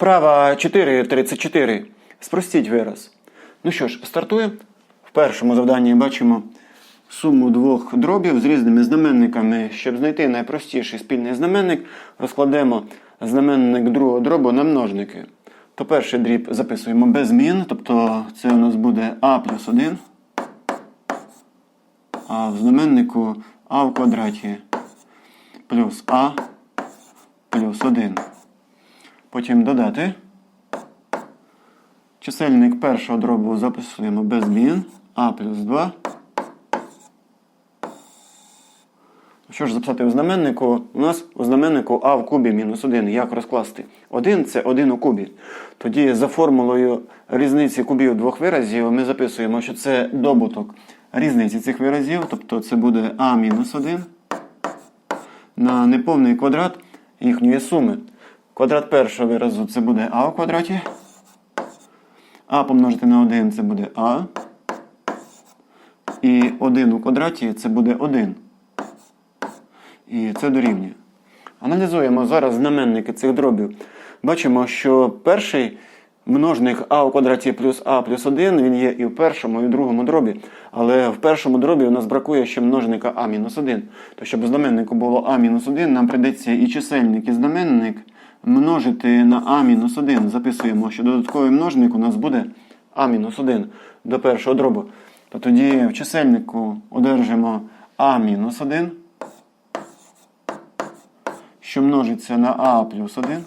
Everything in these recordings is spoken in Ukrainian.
Вправа 4.34. Спростіть вираз. Ну що ж, стартуємо. В першому завданні бачимо суму двох дробів з різними знаменниками. Щоб знайти найпростіший спільний знаменник, розкладемо знаменник другого дробу на множники. То перший дріб записуємо без змін, тобто це у нас буде а плюс 1. А в знаменнику а в квадраті плюс а плюс 1. Потім додати. Чисельник першого дробу записуємо без змін. А плюс 2. Що ж записати у знаменнику? У нас у знаменнику А в кубі мінус 1. Як розкласти? 1 це 1 у кубі. Тоді за формулою різниці кубів двох виразів ми записуємо, що це добуток різниці цих виразів, тобто це буде А мінус 1 на неповний квадрат їхньої суми. Квадрат першого виразу це буде А у квадраті. А помножити на 1 це буде А. І 1 у квадраті це буде 1. І це дорівнює. Аналізуємо зараз знаменники цих дробів. Бачимо, що перший множник а у квадраті плюс а плюс 1 він є і в першому, і в другому дробі. Але в першому дробі у нас бракує ще множника а мінус 1. То щоб знаменнику було а мінус 1, нам прийдеться і чисельник, і знаменник множити на а мінус 1. Записуємо, що додатковий множник у нас буде а мінус 1 до першого дробу. То тоді в чисельнику одержимо а мінус 1 що множиться на а плюс 1.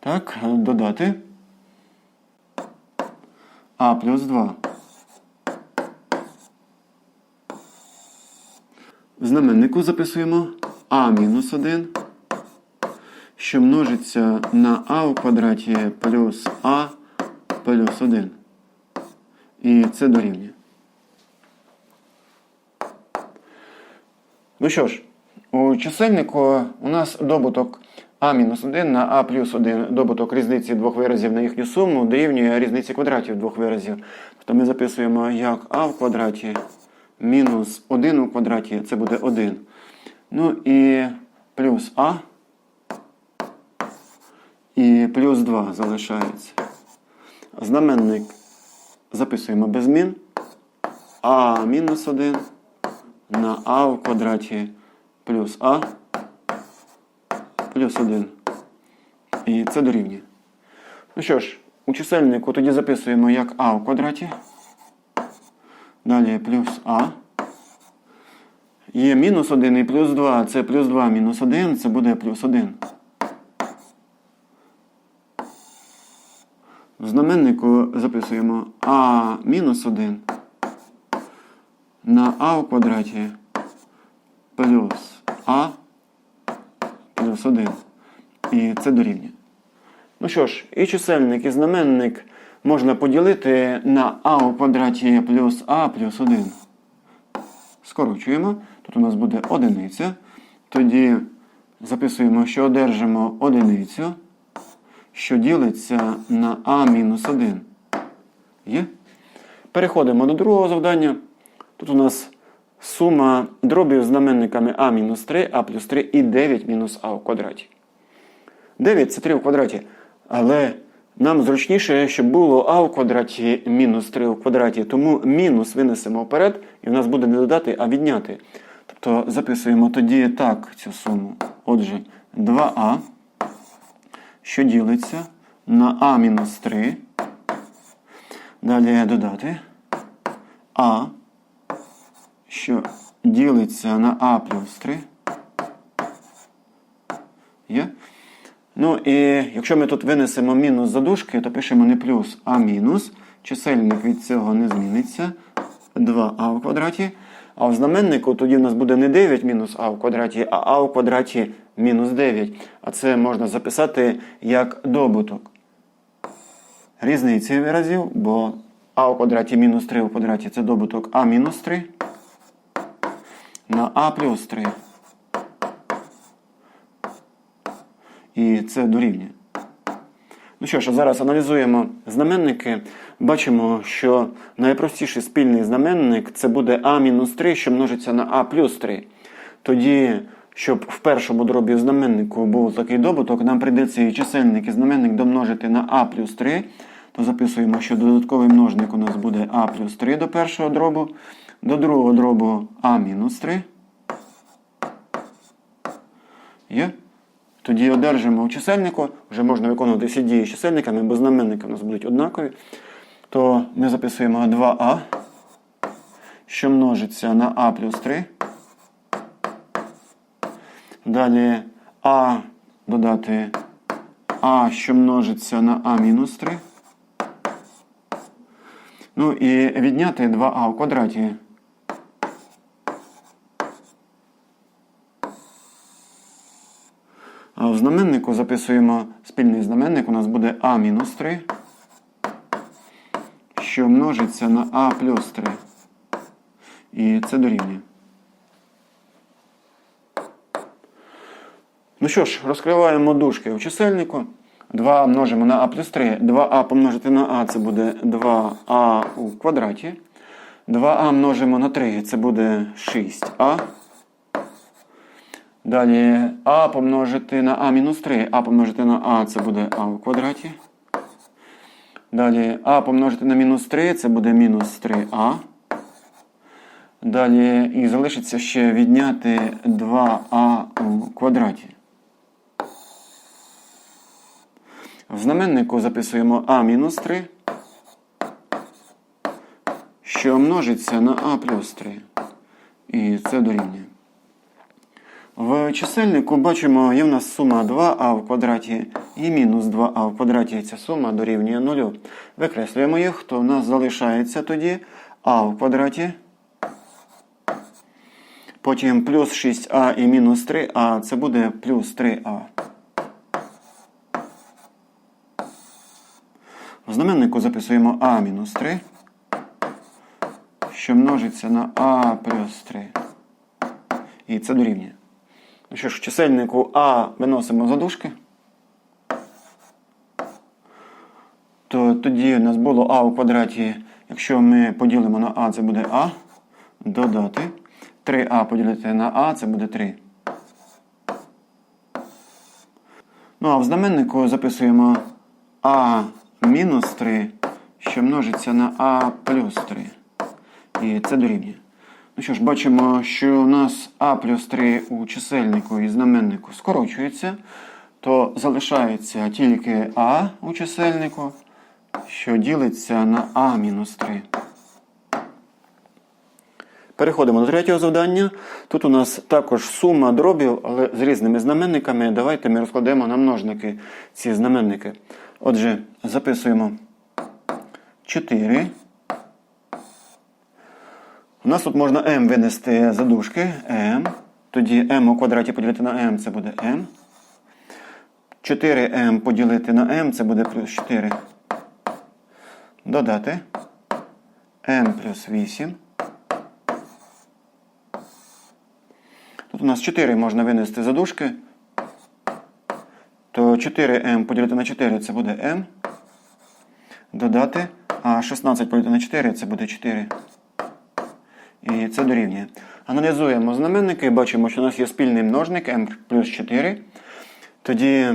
Так, додати а плюс 2. В знаменнику записуємо а мінус 1, що множиться на а у квадраті плюс а плюс 1. І це дорівнює. Ну що ж, у чисельнику у нас добуток а-1 на а плюс 1 добуток різниці двох виразів на їхню суму дорівнює різниці квадратів двох виразів. Тобто ми записуємо як а в квадраті мінус 1 у квадраті, це буде 1. Ну і плюс а і плюс 2 залишається. Знаменник записуємо без змін. а мінус 1 на а в квадраті плюс а плюс 1. І це дорівнює. Ну що ж, у чисельнику тоді записуємо як а в квадраті. Далі плюс а. Є мінус 1 і плюс 2. Це плюс 2 мінус 1, це буде плюс 1. В знаменнику записуємо а мінус 1 на а в квадраті плюс а плюс 1. І це дорівнює. Ну що ж, і чисельник, і знаменник можна поділити на а у квадраті плюс а плюс 1. Скорочуємо. Тут у нас буде одиниця. Тоді записуємо, що одержимо одиницю, що ділиться на А-1. Є? Переходимо до другого завдання. Тут у нас сума дробів знаменниками А-3, А плюс 3 і 9 мінус а у квадраті. 9 це 3 у квадраті. Але нам зручніше, щоб було а у квадраті мінус 3 у квадраті. Тому мінус винесемо вперед, і в нас буде не додати, а відняти. Тобто записуємо тоді так цю суму. Отже, 2а, що ділиться на а мінус 3. Далі додати а що ділиться на А плюс 3. Є? Ну і якщо ми тут винесемо мінус задушки, то пишемо не плюс, а мінус. Чисельник від цього не зміниться. 2а в квадраті. А в знаменнику тоді в нас буде не 9 мінус а в квадраті, а а в квадраті мінус 9. А це можна записати як добуток. Різниці виразів, бо а в квадраті мінус 3 у квадраті це добуток а мінус 3 на А плюс 3. І це дорівнює. Ну що ж, зараз аналізуємо знаменники. Бачимо, що найпростіший спільний знаменник це буде А-3, що множиться на А плюс 3. Тоді щоб в першому дробі знаменнику був такий добуток, нам прийдеться і чисельник і знаменник домножити на а плюс 3. То записуємо, що додатковий множник у нас буде а плюс 3 до першого дробу, до другого дробу а мінус 3. Є? Тоді одержимо у чисельнику, вже можна виконувати всі дії чисельниками, бо знаменники у нас будуть однакові. То ми записуємо 2а, що множиться на а плюс 3. Далі а додати а, що множиться на а мінус 3. Ну і відняти 2а в квадраті. А в знаменнику записуємо спільний знаменник, у нас буде а мінус 3, що множиться на а плюс 3. І це дорівнює. Ну що ж, розкриваємо дужки у чисельнику. 2 множимо на а плюс 3. 2а помножити на а це буде 2а у квадраті. 2а множимо на 3, це буде 6а. Далі а помножити на а мінус 3. А помножити на а це буде а у квадраті. Далі а помножити на мінус 3 це буде мінус 3а. Далі і залишиться ще відняти 2а у квадраті. В знаменнику записуємо а мінус 3, що множиться на а плюс 3. І це дорівнює. В чисельнику бачимо, є в нас сума 2а в квадраті і мінус 2а в квадраті. Ця сума дорівнює 0. Викреслюємо їх, то в нас залишається тоді а в квадраті. Потім плюс 6а і мінус 3а, це буде плюс 3а. В знаменнику записуємо а мінус 3, що множиться на а плюс 3. І це дорівнює. Ну що ж, в чисельнику А виносимо за дужки. То тоді у нас було А у квадраті, якщо ми поділимо на А, це буде А. Додати. 3А поділити на А, це буде 3. Ну а в знаменнику записуємо А мінус 3, що множиться на А плюс 3. І це дорівнює. Ну що ж, бачимо, що у нас А плюс 3 у чисельнику і знаменнику скорочується, то залишається тільки А у чисельнику, що ділиться на А мінус 3. Переходимо до третього завдання. Тут у нас також сума дробів, але з різними знаменниками. Давайте ми розкладемо на множники ці знаменники. Отже, записуємо 4. У нас тут можна m винести за дужки. m. Тоді m у квадраті поділити на m це буде m. 4m поділити на m це буде плюс 4. Додати m плюс 8. Тут у нас 4 можна винести за дужки. То 4m поділити на 4 це буде m. Додати. А 16 поділити на 4 це буде 4. І це дорівнює. Аналізуємо знаменники, бачимо, що у нас є спільний множник m плюс 4. Тоді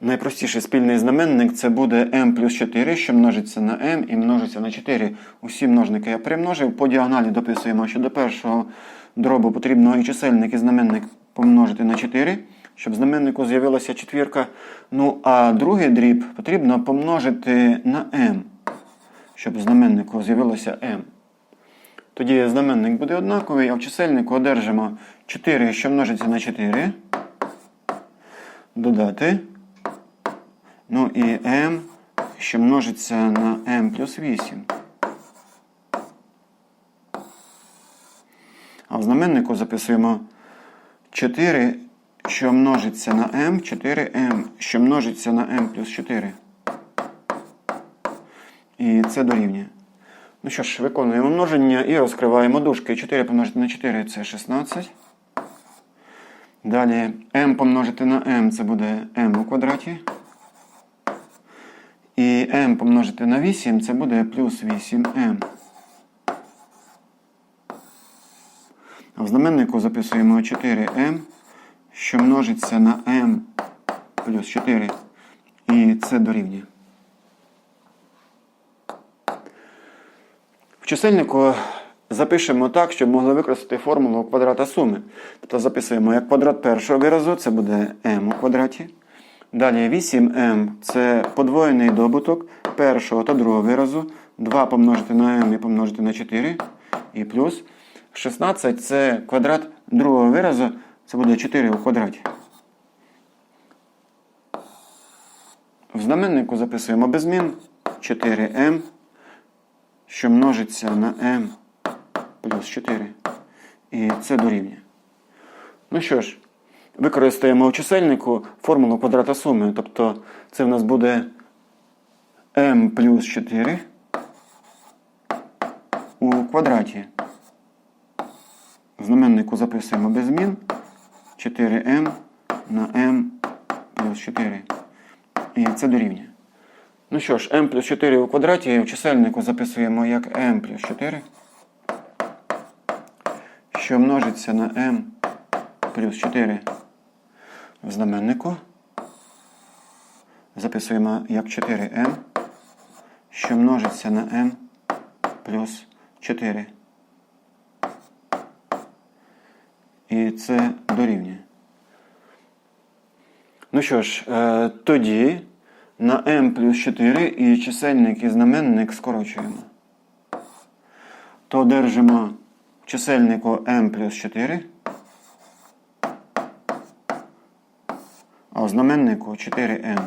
найпростіший спільний знаменник це буде m плюс 4, що множиться на m і множиться на 4. Усі множники я перемножив. По діагоналі дописуємо, що до першого дробу потрібно і чисельник, і знаменник помножити на 4, щоб знаменнику з'явилася четвірка. Ну, а другий дріб потрібно помножити на m, щоб знаменнику з'явилося m. Тоді знаменник буде однаковий, а в чисельнику одержимо 4, що множиться на 4. Додати. Ну і m, що множиться на m плюс 8. А в знаменнику записуємо 4, що множиться на m, 4m, що множиться на m плюс 4. І це дорівнює. Ну що ж, виконуємо множення і розкриваємо дужки. 4 помножити на 4 це 16. Далі m помножити на m це буде m у квадраті. І m помножити на 8 це буде плюс 8m. А в знаменнику записуємо 4m, що множиться на m плюс 4. І це дорівнює. В чисельнику запишемо так, щоб могли використати формулу квадрата суми. Тобто записуємо як квадрат першого виразу, це буде m у квадраті. Далі 8m це подвоєний добуток першого та другого виразу. 2 помножити на m і помножити на 4. І плюс 16 це квадрат другого виразу, це буде 4 у квадраті. В знаменнику записуємо без змін 4m, що множиться на m плюс 4. І це дорівнює. Ну що ж, використаємо у чисельнику формулу квадрата суми. Тобто це в нас буде m плюс 4 у квадраті. Знаменнику записуємо без змін 4m на m плюс 4. І це дорівнює. Ну що ж, m плюс 4 у квадраті в чисельнику записуємо як m плюс 4, що множиться на m плюс 4 в знаменнику. Записуємо як 4m, що множиться на m плюс 4. І це дорівнює. Ну що ж, е, тоді на m плюс 4 і чисельник і знаменник скорочуємо. То одержимо чисельнику m плюс 4, а знаменнику 4m.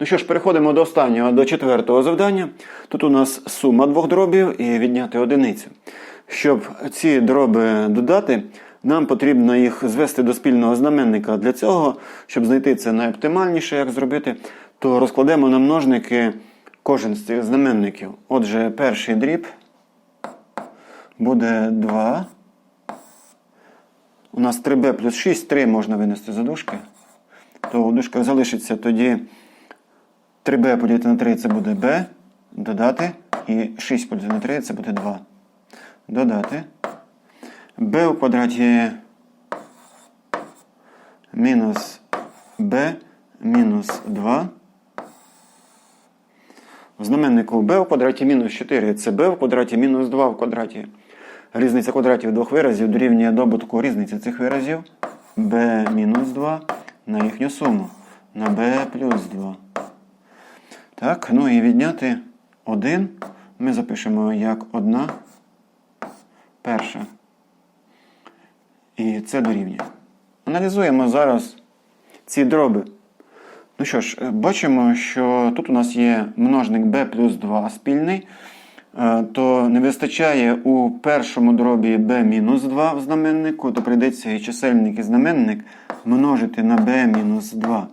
Ну що ж, переходимо до останнього, до четвертого завдання. Тут у нас сума двох дробів і відняти одиницю. Щоб ці дроби додати, нам потрібно їх звести до спільного знаменника. Для цього, щоб знайти це найоптимальніше, як зробити, то розкладемо на множники кожен з цих знаменників. Отже, перший дріб буде 2. У нас 3b плюс 6, 3 можна винести за дужки. То у дужках залишиться тоді 3b поділити на 3 це буде b, додати. І 6 поділити на 3 це буде 2. Додати. B у квадраті мінус b мінус 2. В знаменнику b у квадраті мінус 4 це b в квадраті мінус 2 в квадраті. Різниця квадратів двох виразів дорівнює добутку різниці цих виразів b мінус 2 на їхню суму на b плюс 2. Так, ну і відняти 1 ми запишемо як 1 перша. І це дорівнює. Аналізуємо зараз ці дроби. Ну що ж, е, бачимо, що тут у нас є множник b плюс 2 спільний, Е, то не вистачає у першому дробі b мінус 2 в знаменнику, то прийдеться і чисельник і знаменник множити на b мінус 2.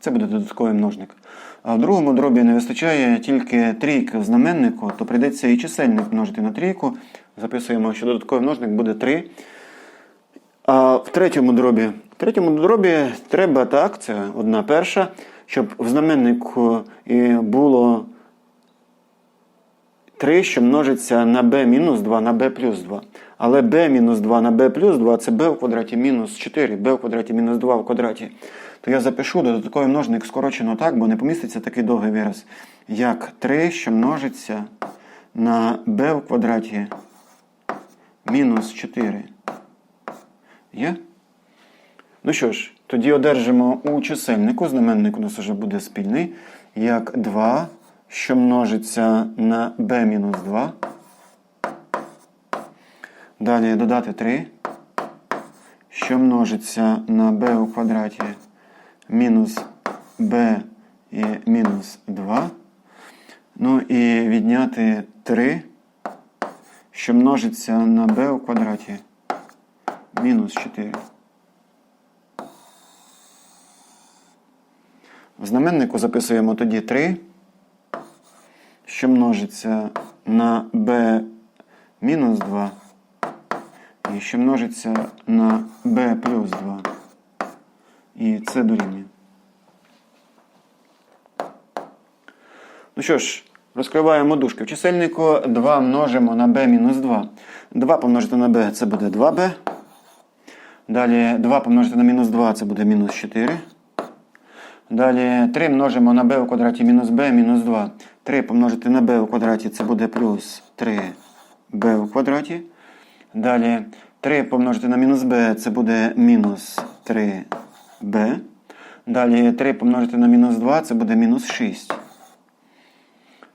Це буде додатковий множник. А в другому дробі не вистачає тільки трійки в знаменнику, то прийдеться і чисельник множити на трійку. Записуємо, що додатковий множник буде 3. А в третьому дробі в третьому дробі треба так, це одна перша, щоб в знаменнику було 3, що множиться на b мінус 2 на b плюс 2. Але b мінус 2 на b плюс 2 це b в квадраті мінус 4, b в квадраті мінус 2 в квадраті. То я запишу додатковий множник скорочено так, бо не поміститься такий довгий вираз, як 3, що множиться на b в квадраті мінус 4. Є? Ну що ж, тоді одержимо у чисельнику, знаменник у нас вже буде спільний, як 2, що множиться на b мінус 2. Далі додати 3, що множиться на b у квадраті мінус b і мінус 2. Ну і відняти 3, що множиться на b у квадраті мінус 4. В знаменнику записуємо тоді 3, що множиться на b мінус 2 і що множиться на b плюс 2. І це дорівнює. Ну що ж, розкриваємо дужки. В чисельнику 2 множимо на b мінус 2. 2 помножити на b це буде 2b. Далі 2 помножити на мінус 2 це буде мінус 4. Далі 3 множимо на b у квадраті мінус b, мінус 2. 3 помножити на b у квадраті це буде плюс 3b у квадраті. Далі 3 помножити на мінус b це буде мінус 3b. Далі 3 помножити на мінус 2 це буде мінус 6.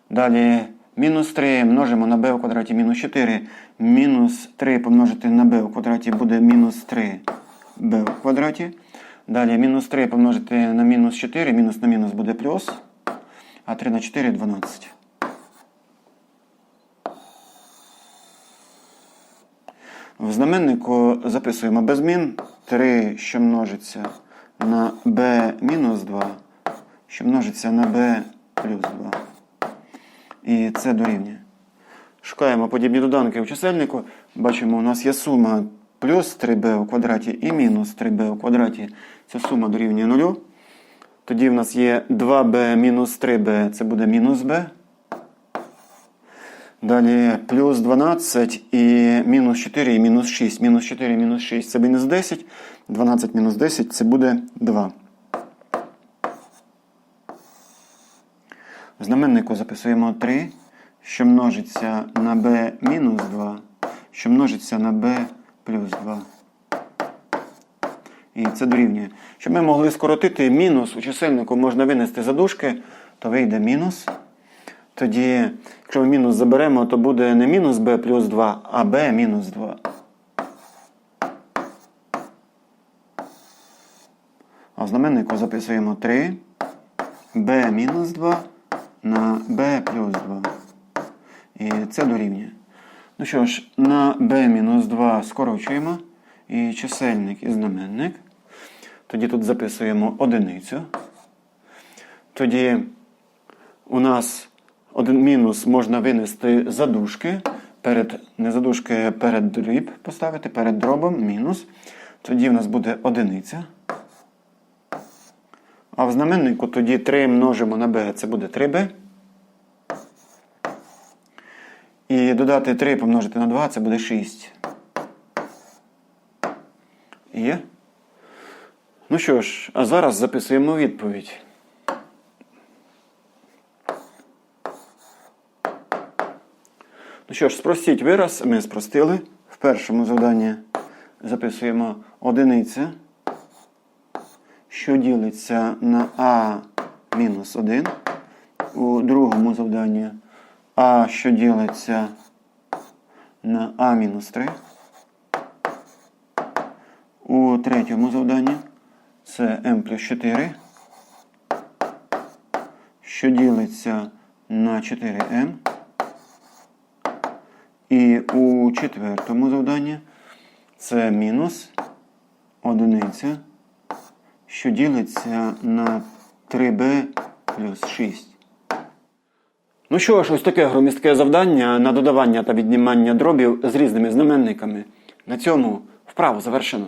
Далі мінус 3 множимо на b у квадраті мінус 4. Мінус 3 помножити на b у квадраті буде мінус 3b у квадраті. Далі мінус 3 помножити на мінус 4, мінус на мінус буде плюс. А 3 на 4 12. В знаменнику записуємо без змін 3, що множиться на b мінус 2, що множиться на b плюс 2. І це дорівнює. Шукаємо подібні доданки у чисельнику. Бачимо, у нас є сума плюс 3b у квадраті і мінус 3b у квадраті. Ця сума дорівнює 0. Тоді в нас є 2b мінус 3b, це буде мінус b. Далі плюс 12 і мінус 4 і мінус 6. Мінус 4 і мінус 6 це мінус 10. 12 мінус 10 це буде 2. В знаменнику записуємо 3, що множиться на b мінус 2, що множиться на b плюс 2. І це дорівнює. Щоб ми могли скоротити мінус у чисельнику можна винести за дужки, то вийде мінус. Тоді, якщо ми мінус заберемо, то буде не мінус b плюс 2, а b мінус 2. А в знаменнику записуємо 3 b мінус 2 на b плюс 2. І це дорівнює. Ну що ж, на b мінус 2 скорочуємо. І чисельник і знаменник. Тоді тут записуємо одиницю. Тоді у нас один мінус можна винести за дужки. Перед, не за перед дріб поставити, перед дробом мінус. Тоді в нас буде одиниця. А в знаменнику тоді 3 множимо на b, це буде 3b. І додати 3 помножити на 2, це буде 6. Є? Ну що ж, а зараз записуємо відповідь. Ну що ж, спростіть вираз, ми спростили. В першому завданні записуємо одиниця, що ділиться на А мінус 1. У другому завданні А, що ділиться на А мінус 3. У третьому завданні це m плюс 4, що ділиться на 4m. І у четвертому завданні це мінус одиниця, що ділиться на 3b плюс 6. Ну що ж, ось таке громістке завдання на додавання та віднімання дробів з різними знаменниками. На цьому вправу завершено.